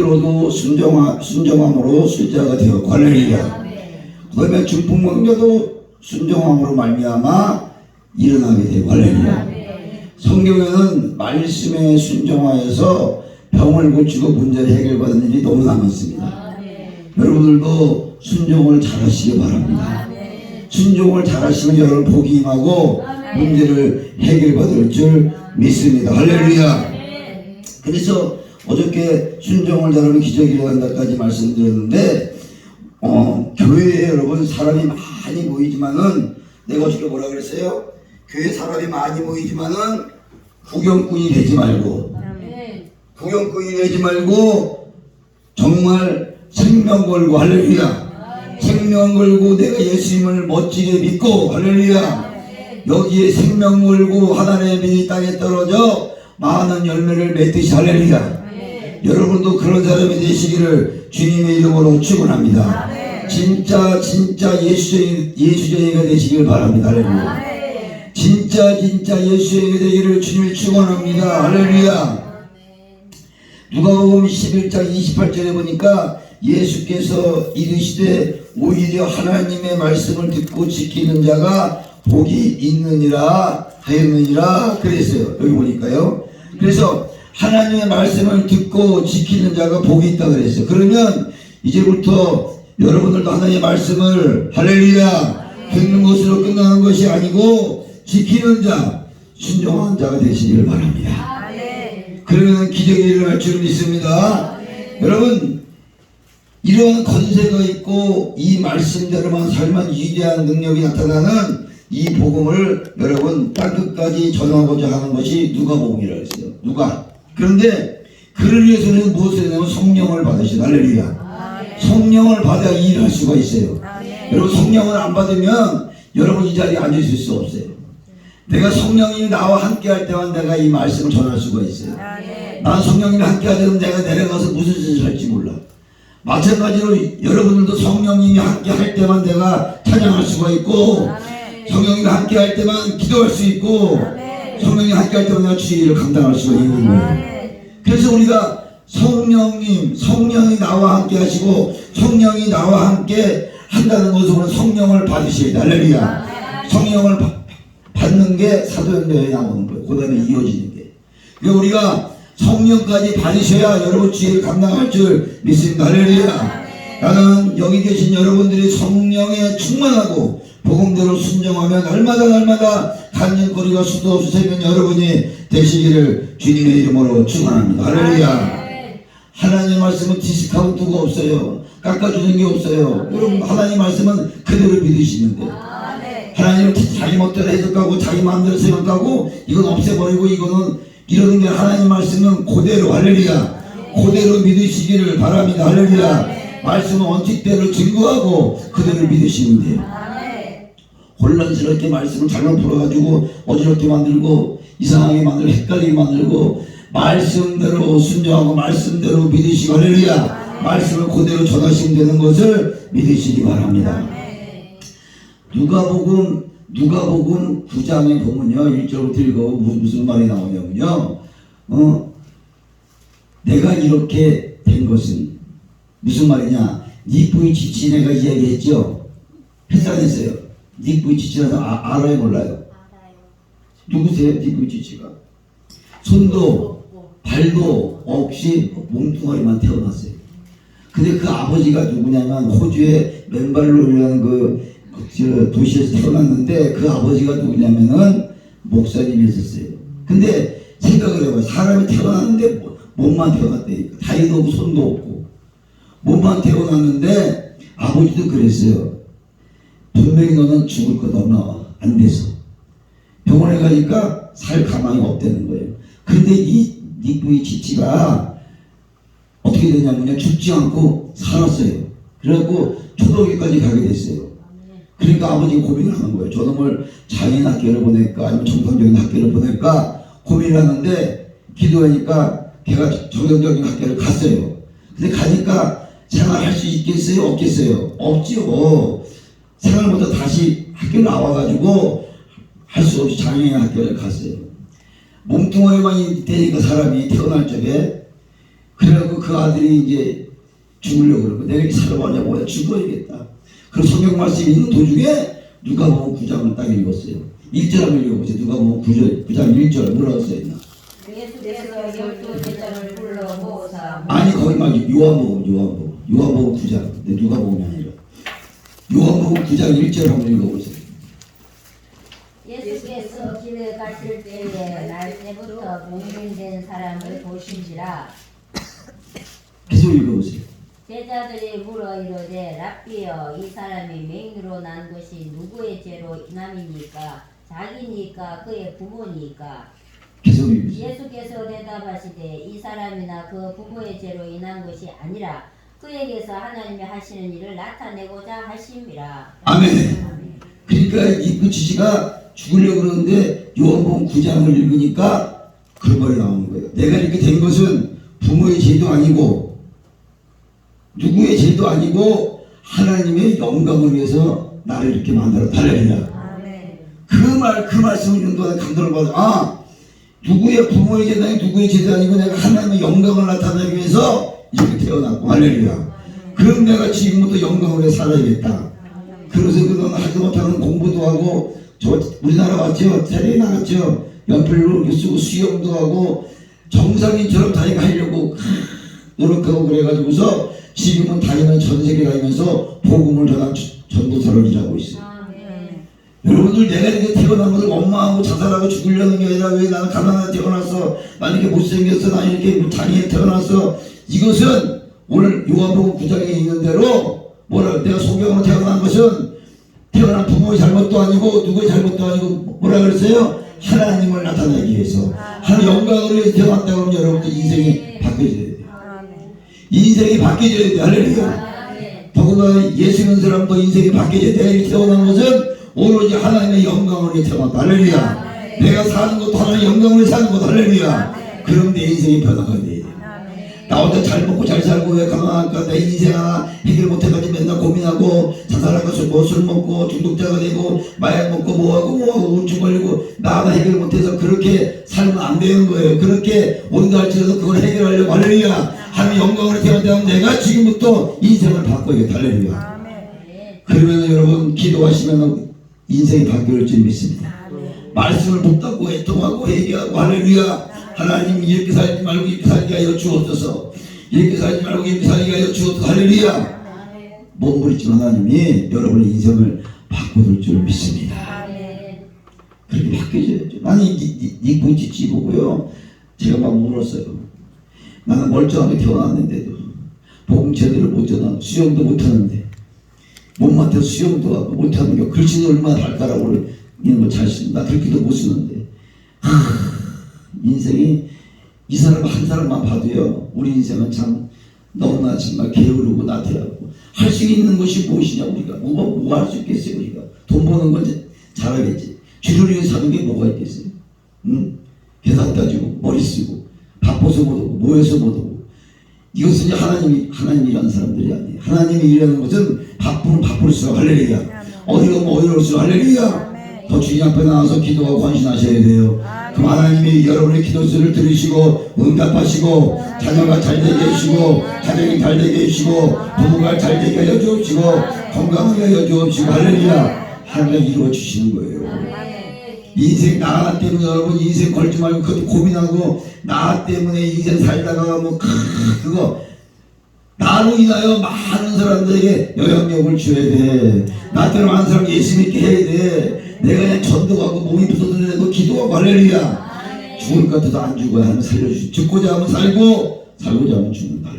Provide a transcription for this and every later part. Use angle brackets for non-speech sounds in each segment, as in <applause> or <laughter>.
로도 순정하, 순정함으로 숫자가 되어 관례이야. 그 다음에 중풍명자도 순정함으로 말미암아 일어나게 되어 관례이야. 성경에는 말씀에 순정하여서 병을 고치고 문제를 해결받는 일이 너무나 많습니다. 여러분들도 순종을 잘하시기 바랍니다. 순종을 잘하시면 여러분 복이 임하고 문제를 해결받을 줄 믿습니다. 할렐루야. 그래서 어저께 순종을 잘하면 기적이 일어난다까지 말씀드렸는데 어, 교회에 여러분 사람이 많이 모이지만은 내가 어저께 뭐라 그랬어요? 교회 사람이 많이 모이지만은 구경꾼이 되지 말고 구경꾼이 되지 말고 정말 생명 걸고 할렐루야. 생명 걸고 내가 예수님을 멋지게 믿고 할렐루야. 여기에 생명 걸고 하나님의 믿이 땅에 떨어져 많은 열매를 맺듯이 할렐루야 여러분도 그런 사람이 되시기를 주님의 이름으로 축원합니다. 진짜 진짜 예수쟁이 예수쟁이가 되시길 바랍니다. 할렐루야. 진짜 진짜 예수쟁이가 되기를 주님을 축원합니다. 할렐루야. 누가복음 11장 28절에 보니까 예수께서 이르시되 오히려 하나님의 말씀을 듣고 지키는 자가 복이 있느니라 하였느니라 그랬어요. 여기 보니까요. 그래서 하나님의 말씀을 듣고 지키는 자가 복이 있다 그랬어요. 그러면 이제부터 여러분들도 하나님의 말씀을 할렐루야 듣는 것으로 끝나는 것이 아니고 지키는 자 순종하는 자가 되시기를 바랍니다. 그러면 기적이 일어날 줄 믿습니다. 여러분 이러한 건세가 있고 이 말씀대로만 살면 위대한 능력이 나타나는 이 복음을 여러분 땅끝까지 전하고자 하는 것이 누가 복음이라 했어요. 누가? 그런데 그를 위해서는 무엇을 해냐면 성령을 받으시다. 할렐루야. 성령을 받아야 일할 수가 있어요. 여러분 성령을 안 받으면 여러분 이 자리에 앉아 있을 수 없어요. 내가 성령님이 나와 함께 할 때만 내가 이 말씀을 전할 수가 있어요. 난 성령님이 함께 하려면 내가 내려가서 무슨 짓을 할지 몰라. 마찬가지로 여러분들도 성령님이 함께 할 때만 내가 찬양할 수가 있고 성령님이 함께 할 때만 기도할 수 있고 성령이 함께 할 때만 내가 주의 일을 감당할 수가 있는 거예요. 그래서 우리가 성령님, 성령이 나와 함께 하시고 성령이 나와 함께 한다는 것으로 성령을 받으셔야 돼. 할렐루야. 성령을 받- 받는 게 사도행전에 나오는 거예요. 그 다음에 이어지는 게. 그러니까 우리가 성령까지 받으셔야 여러분 주의를 감당할 줄 믿습니다. 할렐루야. 나는 여기 계신 여러분들이 성령에 충만하고 복음대로 순종하면 날마다 날마다 간증거리가 수도 없이 새는 여러분이 되시기를 주님의 이름으로 축원합니다. 할렐루야. 하나님 말씀은 디스카운트가 없어요. 깎아주는 게 없어요. 여러분 하나님 말씀은 그대로 믿으시면 돼요. 하나님은 자기 멋대로 해석하고 자기 마음대로 생각하고 이건 없애버리고 이거는 이러는 게 하나님 말씀은 그대로 할렐루야 그대로 믿으시기를 바랍니다 할렐루야 말씀은 원칙대로 증거하고 그대로 믿으시면 돼요 혼란스럽게 말씀을 잘못 풀어가지고 어지럽게 만들고 이상하게 만들고 헷갈리게 만들고 말씀대로 순종하고 말씀대로 믿으시고 할렐루야. 말씀을 그대로 전하시면 되는 것을 믿으시기 바랍니다. 누가복음 누가복음 9장에 보면요. 1절부터 읽어. 무- 무슨 말이 나오냐면요. 어? 내가 이렇게 된 것은 무슨 말이냐? 네 부인 지친 애가 이야기했죠. 회사에서요 지치라서 아, 알아요 몰라요 누구세요 네 부인 지치가 손도 발도 없이 몸뚱아리만 태어났어요 근데 그 아버지가 누구냐면 호주의 맨발로라는 그, 그 저, 도시에서 태어났는데 그 아버지가 누구냐면은 목사님이었어요. 근데 생각을 해봐요. 사람이 태어났는데 뭐- 몸만 태어났다니까. 다리도 없고 손도 없고. 몸만 태어났는데 아버지도 그랬어요. 분명히 너는 죽을 거다. 나와. 안 돼서. 병원에 가니까 살 가망이 없다는 거예요. 근데 이, 이 부의 지치가 어떻게 되냐면요. 죽지 않고 살았어요. 그래갖고 초등학교까지 가게 됐어요. 그러니까 아버지가 고민을 하는 거예요. 저놈을 장인 학교를 보낼까 아니면 정상적인 학교를 보낼까 고민을 하는데 기도하니까 걔가 정상적인 학교를 갔어요. 근데 가니까 생활할 수 있겠어요? 없겠어요? 없지요. 생활부터 다시 학교 나와가지고 할 수 없이 장애인 학교를 갔어요. 몸뚱아리만 되니까 사람이 태어날 적에 그래갖고 그 아들이 이제 죽으려고 그러고 내가 이렇게 살아보냐고 내가 죽어야겠다. 그럼 성경 말씀이 있는 도중에 누가 보면 9장을 딱 읽었어요. 1절 읽어보세요. 누가 보면 9절, 9장 1절 뭐라고 써있나? 아니 거기 막 요한복음 요한복음 요한복음 9장 근데 누가 보면 요한복음 9장 1절 한번 읽어보세요. 예수께서 길을 가실 때에 날 때부터 봉인된 사람을 보신지라 계속 읽어보세요. 제자들이 물어 이르되 랍비여 이 사람이 맹인으로 난 것이 누구의 죄로 인함이니까 자기니까 그의 부모니까 계속 읽으세요. 예수께서 대답하시되 이 사람이나 그 부모의 죄로 인한 것이 아니라 그에게서 하나님이 하시는 일을 나타내고자 하심이라 아멘. 그러니까 이그 지지가 죽으려고 그러는데 요한복음 9장을 읽으니까 그런 말이 나오는 거예요. 내가 이렇게 된 것은 부모의 죄도 아니고 누구의 죄도 아니고 하나님의 영광을 위해서 나를 이렇게 만들어 달래리라. 그 말, 그 말씀을 동안 감동을 받아. 아, 누구의 부모의 죄도 아니고 누구의 죄도 아니고 내가 하나님의 영광을 나타내기 위해서 이렇게 태어났고, 할렐루야. 그럼 내가 지금부터 위해 살아야겠다. 그래서 그동안 하지 못하는 공부도 하고, 저, 우리나라 왔죠? 세례 나갔죠? 연필로 쓰고 수영도 하고, 정상인처럼 자기가 하려고 노력하고 그래가지고서 지금은 다니는 전 세계 다니면서 복음을 전한 전도사를 일하고 있어요. 여러분들 내가 이렇게 태어난 것을 원망하고 자살하고 죽으려는 게 아니라 왜 나는 가난하게 나는 이렇게 못생겼어 나는 이렇게 장애에 태어났어 이것은 오늘 요한복음 9장에 있는 대로 뭐라 내가 소경으로 태어난 것은 태어난 부모의 잘못도 아니고 누구의 잘못도 아니고 뭐라 그랬어요? 하나님을 나타내기 위해서 하나님 영광을 위해서 태어났다 그러면 여러분들 인생이 바뀌어져야 돼요 인생이 바뀌어져야 돼요 할렐루야 더군다나 예수 믿는 사람도 인생이 바뀌어져야 돼. 이렇게 태어난 것은 오로지 하나님의 영광을 위해 태어났다. 할렐루야. 내가 사는 것도 하나님의 영광을 위해 사는 것도 할렐루야. 그럼 내 인생이 변화가 돼. 나 혼자 잘 먹고 잘 살고 왜 강화할까? 내 인생 하나 해결 못해가지고 맨날 고민하고 자살하고 술, 뭐, 술 먹고 중독자가 되고 마약 먹고 뭐하고 뭐하고 우울증 걸리고 나 하나 해결 못해서 그렇게 살면 안 되는 거예요. 그렇게 온달치려서 그걸 해결하려고 할렐루야. 하나님 영광을 태어나면 내가 지금부터 인생을 바꿔야겠다. 할렐루야. 그러면 여러분 기도하시면 인생이 바뀔 줄 믿습니다. 말씀을 붙잡고 애통하고 회개하고 할렐루야 하나님 이렇게 살지 말고 이렇게 살게 하여 주옵소서. 이렇게 살지 말고 이렇게 살게 하여 주옵소서. 할렐루야. 몸부림치는 하나님이 여러분의 인생을 바꿔줄 줄 믿습니다. 그렇게 바뀌어져야죠. 나는 이 분지지 보고요 제가 막 울었어요. 나는 멀쩡하게 태어났는데도 복음 제대로 못 전하 수영도 못하는데 대 수영도 하고 못하는 게 글씨는 얼마나 달까라고 있는 거잘 쓴다 그렇게도 못 쓰는데. 하, 인생이 이 사람 한 사람만 봐도요 우리 인생은 참 너무나 정말 게으르고 나태하고 할 수 있는 것이 무엇이냐 우리가 뭐가 뭐할수 있겠어요 우리가 돈 버는 건 이제 잘하겠지 주를 위해 사는 게 뭐가 있겠어요 응? 계산 따지고 머리 쓰고 바빠서 못 오고 뭐해서 못 오고 이것은 이제 하나님이 하나님이라는 사람들이 아니에요. 하나님이 일하는 것은 바쁘면 바쁠수록 할렐루야. 어디 가 면 어디 올수록 할렐루야. 더 주님 앞에 나와서 기도하고 헌신하셔야 돼요. 그럼 하나님이 여러분의 기도수를 들으시고 응답하시고 자녀가 잘 되게 해주시고 가정이 잘 되게 해주시고 부부가 잘 되게 하여 주옵시고 건강하게 하여 주옵시고 할렐루야. 하나님 이루어 주시는 거예요. 인생 나 때문에 여러분 인생 걸지 말고 그것도 고민하고 나 때문에 인생 살다가 뭐 크, 그거 나로 인하여 많은 사람들에게 영향력을 줘야 돼. 나처럼 많은 사람 예수 믿게 해야 돼. 내가 그냥 전도하고 몸이 부서져도 기도하고 할렐루야. 죽을 것 같아도 안 죽어야 하면 살려주시. 죽고자 하면 살고 살고자 하면 죽는다.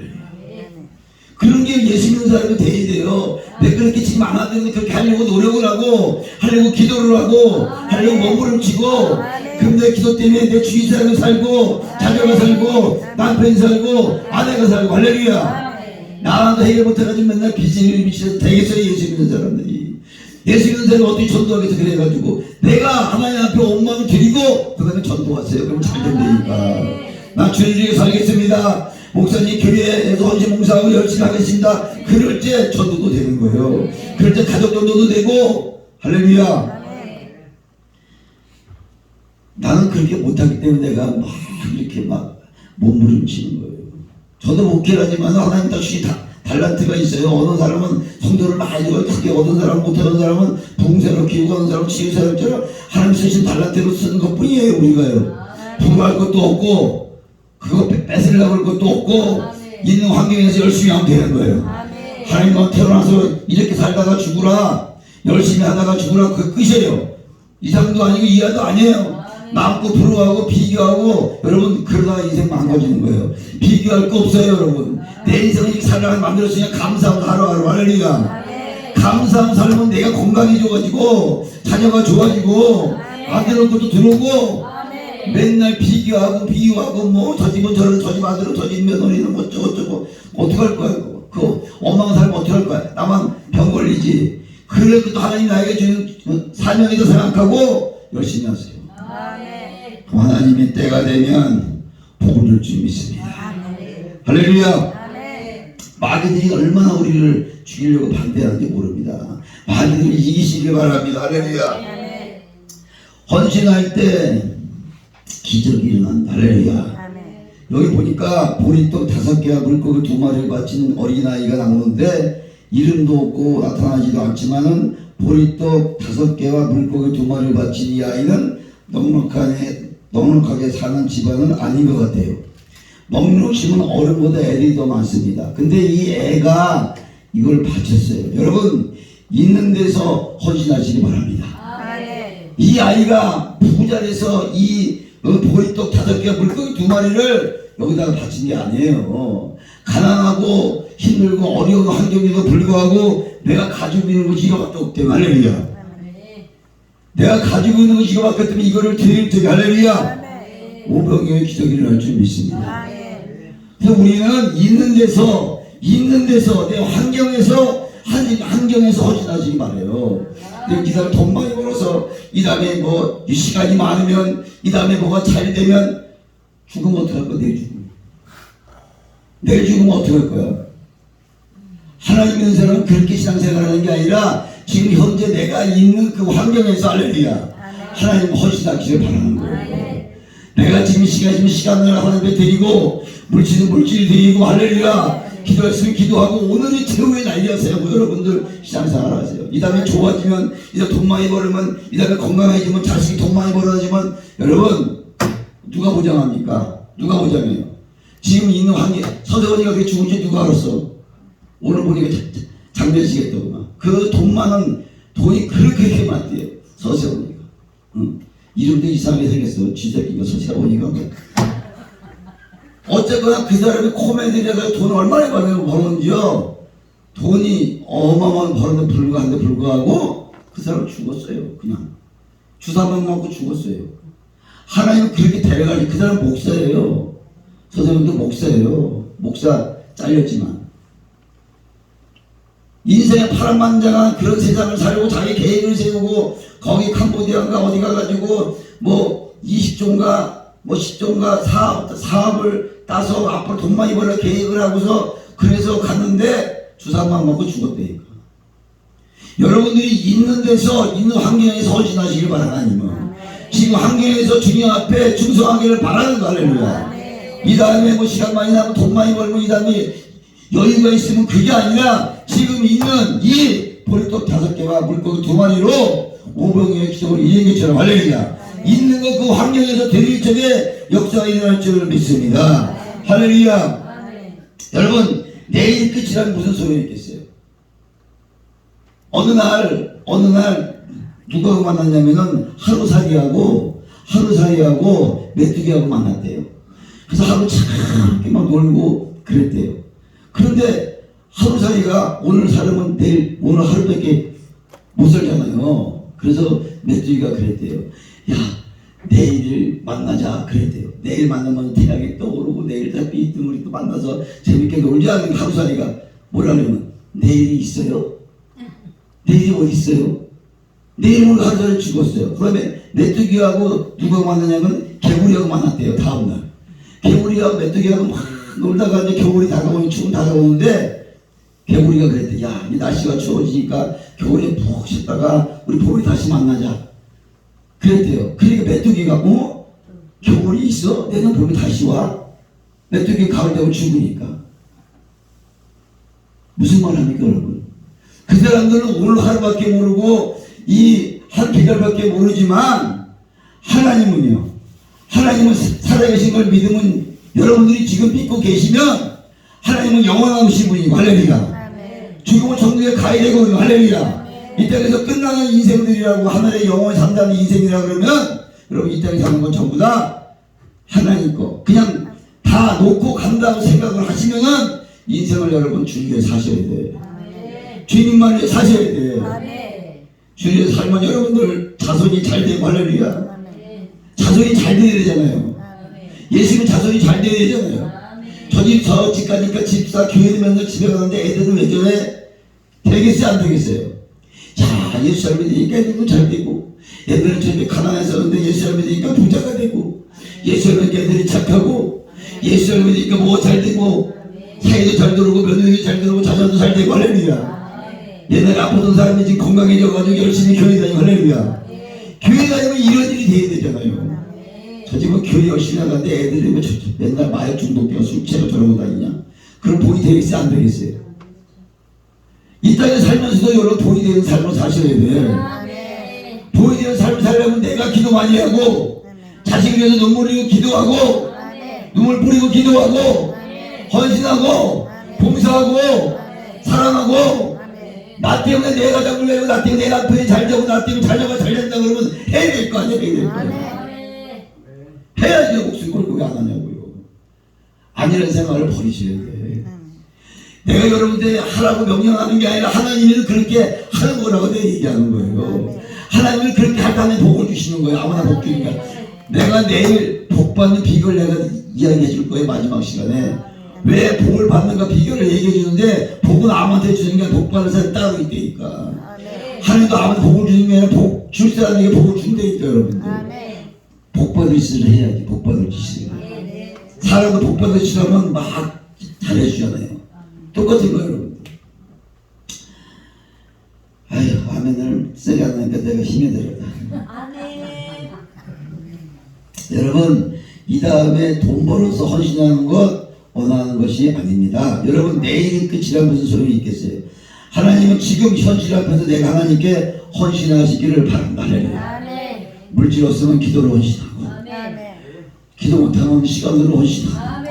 그런 게 예수 믿는 사람도 돼야 돼요. 내가 그렇게 지금 안 하는데 그렇게 하려고 노력을 하고 하려고 기도를 하고 하려고 몸부림치고 내 기도 때문에 내 주위 사람이 살고 자녀가 살고 남편이 살고 아내가 살고 할렐루야. 나도 해결 못해가지고 맨날 빚을 미쳐서 되겠어요 예수 믿는 사람들이. 예수 믿는 사람이 어떻게 전도하겠어 그래가지고 내가 하나님 앞에 원망을 드리고 그 다음에 전도하세요. 그럼 잘 된다니까. 나 주님 중에 살겠습니다. 목사님 교회에서 헌신 봉사하고 열심히 하겠습니다. 그럴 때 전도도 되는 거예요. 그럴 때 가족 전도도 되고 할렐루야. 나는 그렇게 못하기 때문에 내가 막 이렇게 막 몸부림치는 거예요. 저도 목회라지만 하나님 다 주신 다- 달란트가 있어요. 어느 사람은 성도를 많이 주고 크게 어떤 사람은 못하는 사람은 붕세로 키우고 어느 사람은 치유사역처럼 하나님 쓰신 달란트로 쓰는 것 뿐이에요 우리가요. 부할 것도 없고 그거 뺏- 뺏으려고 할 것도 없고 있는 환경에서 열심히 하면 되는 거예요. 하나님 너 태어나서 이렇게 살다가 죽으라 열심히 하다가 죽으라 그 끝이에요. 이상도 아니고 이하도 아니에요. 남고 부러워하고 비교하고 여러분 그러다가 인생 망가지는 거예요. 비교할 거 없어요 여러분. 내 인생을 살아가 만들었으니까 감사하고 하루하루. 할렐루야. 감사한 삶은 내가 건강해져가지고 자녀가 좋아지고 아들 것도 들어오고 맨날 비교하고 비유하고 뭐 저 집은 저런 저집 아들은 저집 며느리는 뭐 어쩌고저쩌고. 어떡할 거야 그거? 그 엄마가 살면 어떡할 거야? 나만 병 걸리지. 그래도 하나님 나에게 주는 사명이다 생각하고 열심히 하세요 하나님이 때가 되면 복을 줄 줄 믿습니다. 할렐루야. 마귀들이 얼마나 우리를 죽이려고 반대하는지 모릅니다. 마귀들이 이기시길 바랍니다. 할렐루야. 헌신할 때 기적이 일어난다. 할렐루야. 여기 보니까 보리떡 다섯 개와 물고기 두 마리를 바치는 어린아이가 나오는데 이름도 없고 나타나지도 않지만은 보리떡 다섯 개와 물고기 두 마리를 바친 이 아이는 넉넉하게, 넉넉하게 사는 집안은 아닌 것 같아요. 먹는 은 어른보다 애들이 더 많습니다. 근데 이 애가 이걸 바쳤어요. 여러분 있는 데서 헌신하시기 바랍니다. 이 아이가 부자리에서 이 어, 보리떡 다섯 개 물고기 두 마리를 여기다가 바친 게 아니에요. 가난하고 힘들고 어려운 환경에도 불구하고 내가 가지고 있는 것이 이거밖에 없대 할렐루야. 내가 가지고 있는 것이 이거밖에 없다면 이거를 드릴 때 할렐루야. 오병이의 기적이 일어날 줄 믿습니다. 그래서 우리는 있는 데서 있는 데서 내 환경에서 한 환경에서 헌신하시기 바래요. 이 사람 돈 많이 벌어서 이 다음에 뭐 시간이 많으면 이 다음에 뭐가 잘 되면 죽으면 어떡할 거야 내일 죽으면 내일 죽으면 어떡할 거야 하나님 믿는 사람은 그렇게 신앙생활하는 게 아니라 지금 현재 내가 있는 그 환경에서 할렐루야. 하나님 헌신하기를 바라는 거예요. 내가 지금 시간 지금 시간을 하나님께 드리고 물질은 물질 드리고 할렐루야. 기도했으면 기도하고 오늘이 최후의 날이었어요. 뭐 여러분들 신앙생활 하세요. 이 다음에 좋아지면 이 다음에 돈 많이 벌으면 이 다음에 건강해지면 자식이 돈 많이 벌어지면 여러분 누가 보장합니까? 누가 보장해요? 지금 있는 환경 서대원이가 그렇게 죽은지 누가 알았어 오늘 보니까 장례식했더구만. 그돈 많은 돈이 그렇게 많대요. 서세원이가. 응. 이름도 이상하게 생겼어. 쥐새끼가 서세원이가. 어쨌거나 그 사람이 코미디에서 돈 얼마나 벌면 버는지요? 돈이 어마어마한 버는데 불과한데 불구하고 그 사람 죽었어요 그냥. 주사만 맞고 죽었어요. 하나님은 그렇게 데려가지 그 사람 목사예요. 선생님도 목사예요. 목사 잘렸지만 인생의 파란만장한 그런 세상을 살고 자기 계획을 세우고 거기 캄보디아인가 어디 가가지고 뭐 20종가 뭐 10종가 사업, 사업을 따서 앞으로 돈 많이 벌어 계획을 하고서 그래서 갔는데 주사만 먹고 죽었대니까 여러분들이 있는 데서 있는 환경에서 헌신하시길 바라는 하나님은 지금 환경에서 주님 앞에 충성하기를 바라는 거 할렐루야. 이 다음에 뭐 시간 많이 나면 돈 많이 벌고 이 다음에 여유가 있으면 그게 아니라 지금 있는 이 보리떡 다섯 개와 물고기 두 마리로 오병이의 기적을 이긴 것처럼 할렐루야. 있는 것 그 환경에서 드릴 적에 역사가 일어날 줄을 믿습니다. 할렐루야. 여러분 내일 끝이라면 무슨 소용이 있겠어요? 어느 날 어느 날 누가 만났냐면은 하루살이하고 하루살이하고 메뚜기하고 만났대요. 그래서 하루 참게 막 놀고 그랬대요 그런데 하루살이가 오늘 살으면 내일 오늘 하루밖에 못 살잖아요. 그래서 메뚜기가 그랬대요. 야 내일 만나자 그랬대요. 내일 만나면 태양이 떠오르고 내일 다 삐뚤이 또 만나서 재밌게 놀자 하는 하루살이가 뭐라냐면 내일이 있어요? 내일이 어디 있어요? 내일 오늘 하루살이 죽었어요. 그러면 메뚜기하고 누가 만나냐면 개구리하고 만났대요 다음날. 개구리하고 메뚜기하고 막 놀다가 이제 겨울이 다가오니 추운 다가오는데 개구리가 그랬대 야, 이 날씨가 추워지니까 겨울에 푹 쉬다가 우리 봄에 다시 만나자. 그랬대요. 그러니까 메뚜기가 어? 겨울이 있어? 내년 봄에 다시 와? 메뚜기 가을 되면 죽으니까. 무슨 말 합니까, 여러분? 그 사람들은 오늘 하루밖에 모르고 이 한 계절밖에 모르지만 하나님은요. 하나님은 살아계신 걸 믿으면 여러분들이 지금 믿고 계시면 하나님은 영원하신 분이고 할렐루야. 죽음은 천국에 가야 되거든요. 할렐루야. 이 땅에서 끝나는 인생들이라고 하늘의 영원히 산다는 인생이라 그러면 여러분 이 땅에 사는 건 전부 다 하나님 거. 그냥 다 놓고 간다고 생각을 하시면은 인생을 여러분 주님께 사셔야 돼. 주님만 사셔야 돼. 주님의 삶은 여러분들 자손이 잘 되고 할렐루야. 자손이 잘 돼야 되잖아요. 예수는 자손이 잘 돼야 되잖아요. 저집 저 집 가니까 집사 교회 다면서 집에 가는데 애들은 왜 저래? 되겠어요 안 되겠어요? 자 예수 잘 믿으니까 애들도 잘 되고 애들은 저기 가난해서 그런데 예수 잘 믿으니까 부자가 되고 예수 잘 믿으니까 애들이 착하고 예수 잘 믿으니까 뭐가 잘 되고 사이도 잘 들어오고 며느리도 잘 들어오고 자녀도 잘 되고 할렐루야. 옛날에 아프던 사람이 지금 건강해져가지고 열심히 교회 다니고 할렐루야. 교회 다니면 이런 일이 돼야 되잖아요. 저 집은 교회 열심히 나가는데 애들이 왜 저- 맨날 마약 중독되어 술 취해서 저러고 다니냐? 그럼 본이 되겠어요? 안 되겠어요? 이 땅에 살면서도 여러분 본이 되는 삶을 사셔야 돼. 아멘. 본이 되는 삶을 살려면 내가 기도 많이 하고 아멘. 자식을 위해서 눈물 흘리고 기도하고 아멘. 눈물 뿌리고 기도하고 아멘. 헌신하고 봉사하고 사랑하고. 나 때문에 내 가정을 내고 나 때문에 내 남편이 잘 되고 나 때문에 자녀가 잘 된다 그러면 해야 될 거 아니야 해야 될거 아니야 아멘. 해야지 내 목숨 걸고 왜 안 하냐고요. 아니라는 생각을 버리셔야 돼. 내가 여러분들 하라고 명령하는 게 아니라 하나님이 그렇게 하는 거라고 내가 얘기하는 거예요. 하나님이 그렇게 하다면 복을 주시는 거예요. 아무나 복 주니까. 내가 내일 복 받는 비결 내가 이야기해 줄 거예요. 마지막 시간에. 왜 복을 받는가 비결을 얘기해 주는데 복은 아무한테 주는 게 아니라 복 받는 사람이 따로 있다니까. 하나님도 아무한테 복을 주는 게 아니라 복줄 사람에게 복을 준다니까 여러분들. 복 받을 짓을 해야지 복 받을 짓을. 네. 사람을 복 받을 짓하면 막 잘해주잖아요. 똑같은 거예요, 여러분. 아유, 아멘을 안 하니까 내가 힘이 들었다. 아멘. 여러분, 이 다음에 돈 벌어서 헌신하는 것 원하는 것이 아닙니다. 여러분, 내일이 끝이라 무슨 소용이 있겠어요? 하나님은 지금 현실 앞에서 내가 하나님께 헌신하시기를 바란다. 아멘. 물질 없으면 기도로. 아멘. 기도 못하면 시간으로 헌신하고.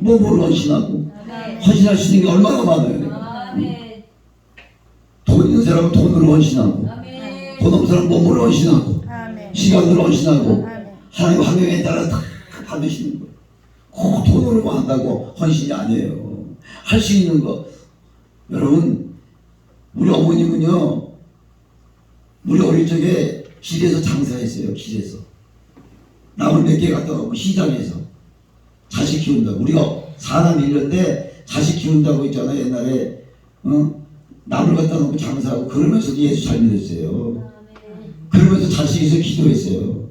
몸으로 헌신하고, 아멘. 헌신할 수 있는 게 얼마나 많아요. 아멘. 돈 있는 사람은 돈으로 헌신하고, 아멘. 돈 없는 사람은 몸으로 헌신하고, 아멘. 시간으로 헌신하고, 아멘. 하나님 환경에 따라 다 받으시는 거예요. 꼭 돈으로만 한다고 헌신이 아니에요. 할 수 있는 거. 여러분, 우리 어머님은요, 우리 어릴 적에 길에서 장사했어요, 길에서. 나물 몇 개 갖다 놓고 시장에서. 자식 키운다고. 우리가 사람 일년데 자식 키운다고 있잖아요, 옛날에. 어? 나물 갖다 놓고 장사하고 그러면서도 예수 잘 믿었어요. 그러면서 자식에서 기도했어요.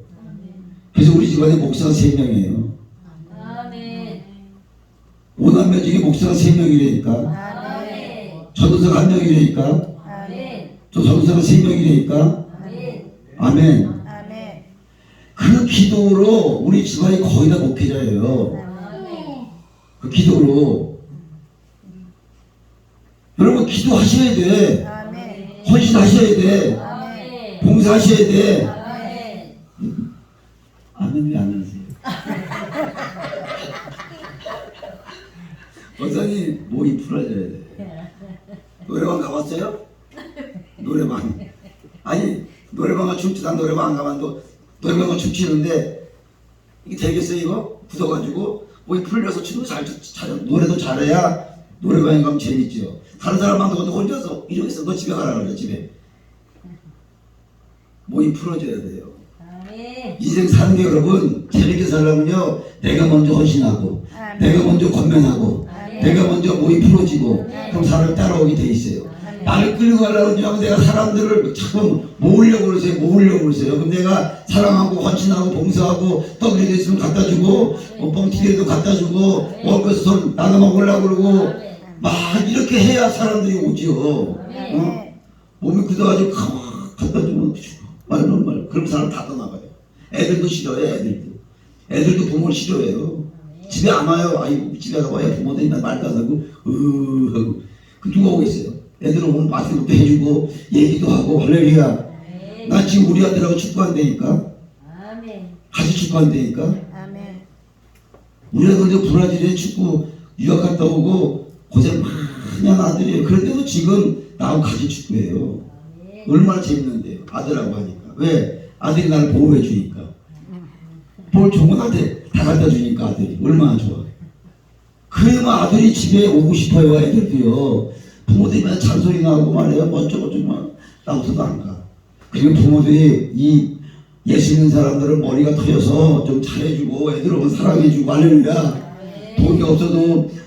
그래서 우리 집안에 목사가 세 명이에요. 아멘. 오남매 중에 목사가 세 명이라니까. 아멘. 전도사가 한 명이라니까. 또 전도사가 세 명이라니까. 아멘. 아멘. 그 기도로 우리 집안이 거의 다 목회자예요. 그 기도로. 여러분 기도하셔야 돼. 헌신하셔야 돼. 봉사하셔야 돼. 아멘. 왜안 하세요? <laughs> 원사님 목이 풀어져야 돼. 노래방 가봤어요? 노래방. 아니 노래방 가 춤추다 노래방 안 가봐도 노래방가 춤추는데 이게 되겠어요 이거? 굳어가지고 목이 풀려서 춤도 잘, 잘 노래도 잘해야 노래방에 가면 재밌죠. 다른 가도 혼자서 이러고 있어. 너 집에 가라 그래 집에. 목이 풀어져야 돼요. 인생 사는 게 여러분 재밌게 살려면요 내가 먼저 헌신하고. 내가 먼저 권면하고 아멘. 내가 먼저 몸이 풀어지고. 그럼 사람이 따라오게 돼 있어요. 나를 끌고 가려고 하면 내가 사람들을 자꾸 모으려고 그러세요 모으려고 그러세요 그럼 내가 사랑하고 헌신하고 봉사하고 떡이라도 있으면 갖다 주고 뭐 뻥튀기라도 갖다 주고 손 나눠 먹으려고 그러고. 막 이렇게 해야 사람들이 오지요 어? 몸이 굳어가지고 가만 갖다 주면 말로 말. 그럼 사람 다 떠나가요. 애들도 싫어해, 애들도. 애들도 부모를 싫어해요. 집에 안 와요. 아이고 집에 가서 와야 부모들이 안 하고 으 하고 그 누가 오겠어요. 애들 오면 맛있는 것도 해주고 얘기도 하고 할렐루야. 네. 난 지금 우리 아들하고 축구한다니까 아멘. 같이 축구한다니까 아멘. 우리 아들도 브라질에 축구 유학 갔다 오고 고생 많이 한 아들이에요. 그런데도 지금 나하고 같이 축구해요. 아멘. 얼마나 재밌는데요. 아들하고 하니까. 왜? 아들이 나를 보호해 주니까. 뭘 좋은 건 나한테 다 갖다 주니까 아들이. 얼마나 좋아. 그래야만 아들이 집에 오고 싶어요. 애들도요. 부모들이 잔소리 나고 말해요. 뭐 어쩌고 저쩌고 막 나고서도 안 가. 그리고 부모들이 이 예수 있는 사람들은 머리가 터져서 좀 잘해주고 애들 오면 사랑해주고 할렐루야. 네. 돈이 없어도